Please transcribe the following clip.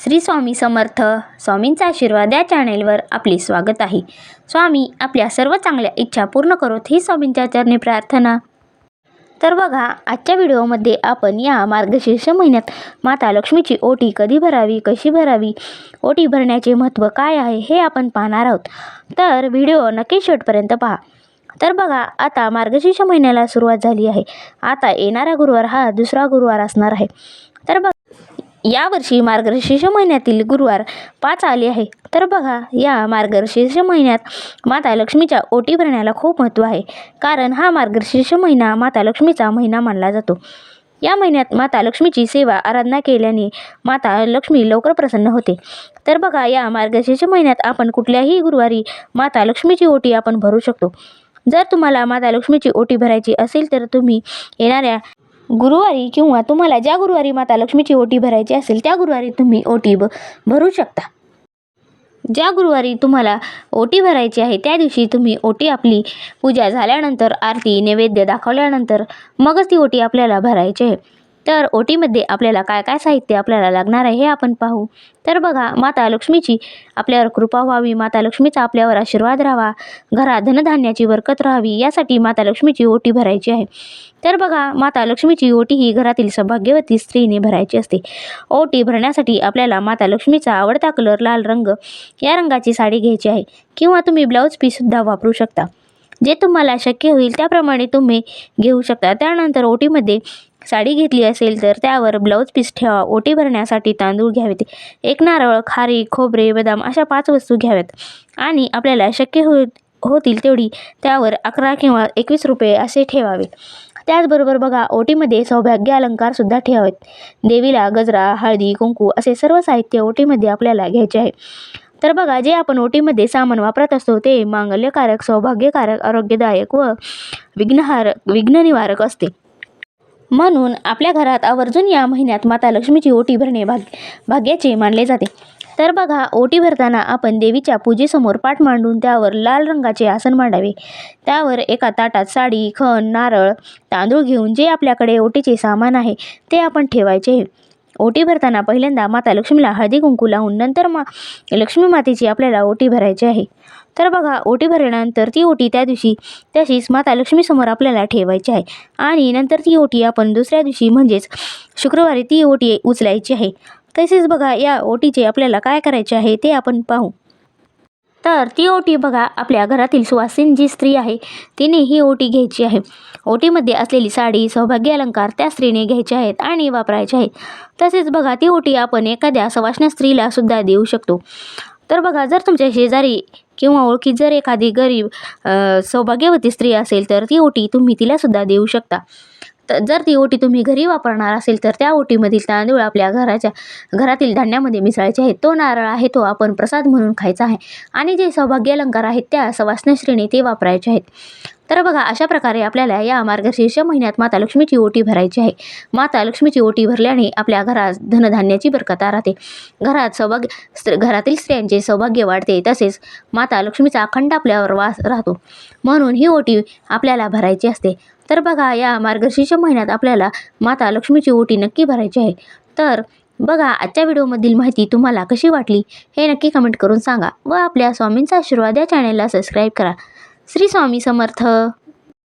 श्री स्वामी समर्थ स्वामींचा आशीर्वाद या चॅनेलवर आपले स्वागत आहे. स्वामी आपल्या सर्व चांगल्या इच्छा पूर्ण करोत ही स्वामींच्या चरणी प्रार्थना. तर बघा आजच्या व्हिडिओमध्ये आपण या मार्गशीर्ष महिन्यात माता लक्ष्मीची ओटी कधी भरावी कशी भरावी ओटी भरण्याचे महत्त्व काय आहे हे आपण पाहणार आहोत. तर व्हिडिओ नक्की शेवटपर्यंत पहा. तर बघा आता मार्गशीर्ष महिन्याला सुरुवात झाली आहे. आता येणारा गुरुवार हा दुसरा गुरुवार असणार आहे. तर बघा यावर्षी मार्गशीर्ष महिन्यातील गुरुवार पाच आले आहे. तर बघा या मार्गशीर्ष महिन्यात माता लक्ष्मीच्या ओटी भरण्याला खूप महत्त्व आहे. कारण हा मार्गशीर्ष महिना माता लक्ष्मीचा महिना मानला जातो. या महिन्यात माता लक्ष्मीची सेवा आराधना केल्याने माता लक्ष्मी लवकर प्रसन्न होते. तर बघा या मार्गशीर्ष महिन्यात आपण कुठल्याही गुरुवारी माता लक्ष्मीची ओटी आपण भरू शकतो. जर तुम्हाला माता लक्ष्मीची ओटी भरायची असेल तर तुम्ही येणाऱ्या गुरुवारी किंवा तुम्हाला ज्या गुरुवारी माता लक्ष्मीची ओटी भरायची असेल त्या गुरुवारी तुम्ही ओटी ब भरू शकता. ज्या गुरुवारी तुम्हाला ओटी भरायची आहे त्या दिवशी तुम्ही ओटी आपली पूजा झाल्यानंतर आरती नैवेद्य दाखवल्यानंतर मगच ती ओटी आपल्याला भरायची आहे. तर ओटीमध्ये आपल्याला काय काय साहित्य आपल्याला लागणार आहे हे आपण पाहू. तर बघा माता लक्ष्मीची आपल्यावर कृपा व्हावी माता लक्ष्मीचा आपल्यावर आशीर्वाद राहावा घरात धनधान्याची बरकत राहावी यासाठी माता लक्ष्मीची ओटी भरायची आहे. तर बघा माता लक्ष्मीची ओटी ही घरातील सौभाग्यवती स्त्रीने भरायची असते. ओटी भरण्यासाठी आपल्याला माता लक्ष्मीचा आवडता कलर लाल रंग या रंगाची साडी घ्यायची आहे किंवा तुम्ही ब्लाऊज पीससुद्धा वापरू शकता. जे तुम्हाला शक्य होईल त्याप्रमाणे तुम्ही घेऊ शकता. त्यानंतर ओटीमध्ये साडी घेतली असेल तर त्यावर ब्लाऊज पीस ठेवा. ओटी भरण्यासाठी तांदूळ घ्यावेत. एक नारळ खारी खोबरे बदाम अशा पाच वस्तू घ्याव्यात. आणि आपल्याला शक्य हो होतील तेवढी त्यावर अकरा किंवा एकवीस रुपये असे ठेवावे त्याचबरोबर बघा ओटीमध्ये सौभाग्य अलंकारसुद्धा ठेवावेत. देवीला गजरा हळदी कुंकू असे सर्व साहित्य ओटीमध्ये आपल्याला घ्यायचे आहे. तर बघा जे आपण ओटीमध्ये सामान वापरत असतो ते मांगल्यकारक सौभाग्यकारक आरोग्यदायक व विघ्नहारक विघ्ननिवारक असते. म्हणून आपल्या घरात आवर्जून या महिन्यात माता लक्ष्मीची ओटी भरणे भाग भाग्याचे मानले जाते. तर बघा ओटी भरताना आपण देवीच्या पूजेसमोर पाठ मांडून त्यावर लाल रंगाचे आसन मांडावे. त्यावर एका ताटात साडी खण नारळ तांदूळ घेऊन जे आपल्याकडे ओटीचे सामान आहे ते आपण ठेवायचे. ओटी भरताना पहिल्यांदा माता लक्ष्मीला हळदी कुंकू लावून नंतर मा लक्ष्मी मातेची आपल्याला ओटी भरायची आहे. तर बघा ओटी भरल्यानंतर ती ओटी त्या दिवशी तशीच माता लक्ष्मीसमोर आपल्याला ठेवायची आहे. आणि नंतर ती ओटी आपण दुसऱ्या दिवशी म्हणजेच शुक्रवारी ती ओटी उचलायची आहे. तसेच बघा या ओटीचे आपल्याला काय करायचे आहे ते आपण पाहू. तर ती ओटी बघा आपल्या घरातील सुवासीन जी स्त्री आहे तिने ही ओटी घ्यायची आहे. ओटीमध्ये असलेली साडी सौभाग्य अलंकार त्या स्त्रीने घ्यायचे आहेत आणि वापरायचे आहेत. तसेच बघा ती ओटी आपण एखाद्या सवासण्या स्त्रीला सुद्धा देऊ शकतो. तर बघा जर तुमच्या शेजारी किंवा ओळखीत जर एखादी गरीब सौभाग्यवती स्त्री असेल तर ती ओटी तुम्ही तिलासुद्धा देऊ शकता. तर जर ती ओटी तुम्ही घरी वापरणार असेल तर त्या ओटीमधील तांदूळ आपल्या घराच्या घरातील धान्यामध्ये मिसळायचे आहेत. तो नारळ आहे तो आपण प्रसाद म्हणून खायचा आहे. आणि जे सौभाग्य अलंकार आहेत त्या सवासनश्रेणी ते वापरायचे आहेत. तर बघा अशा प्रकारे आपल्याला या मार्गशीर्ष महिन्यात माता लक्ष्मीची ओटी भरायची आहे. माता लक्ष्मीची ओटी भरल्याने आपल्या घरात धनधान्याची बरकता राहते. घरात सौभाग्य स्त्र घरातील स्त्रियांचे सौभाग्य वाढते तसेच माता लक्ष्मीचा अखंड आपल्यावर वास राहतो. म्हणून ही ओटी आपल्याला भरायची असते. तर बघा या मार्गशीर्ष महिन्यात आपल्याला माता लक्ष्मीची ओटी नक्की भरायची आहे. तर बघा आजच्या व्हिडिओमधील माहिती तुम्हाला कशी वाटली हे नक्की कमेंट करून सांगा व आपल्या स्वामींचा आशीर्वाद या चॅनलला सबस्क्राईब करा. श्री स्वामी समर्थ.